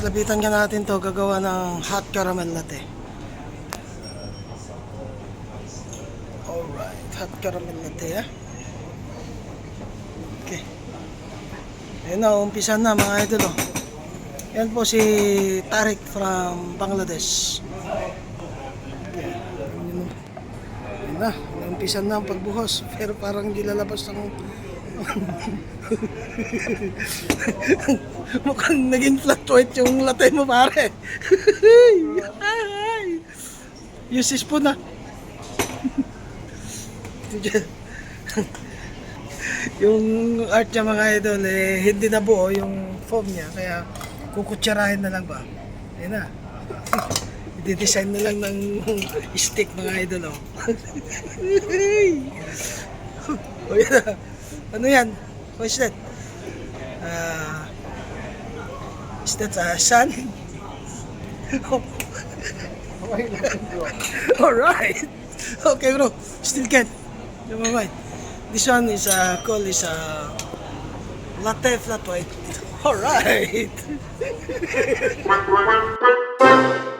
lapitan ka natin to gagawa ng hot caramel latte. Alright, hot caramel latte ah. Okay. Ayun na, umpisa na mga idol oh. Yan po si Tariq from Bangladesh. Okay. Yun na, umpisa na ang pagbuhos pero parang hindi lalabas ng Mukhang naging white yung latte mo pare. Use this spoon na. yung art niya mga idol eh, hindi na buo yung foam niya kaya kukutsarahin na lang ba ayun na i-design na lang ng stick mga idol oh. oh yun na. Ano yan? What is that? Uh, is that a sun? Alright okay bro. Still can. Never mind. This one is uh, called is uh, latte flat white. Alright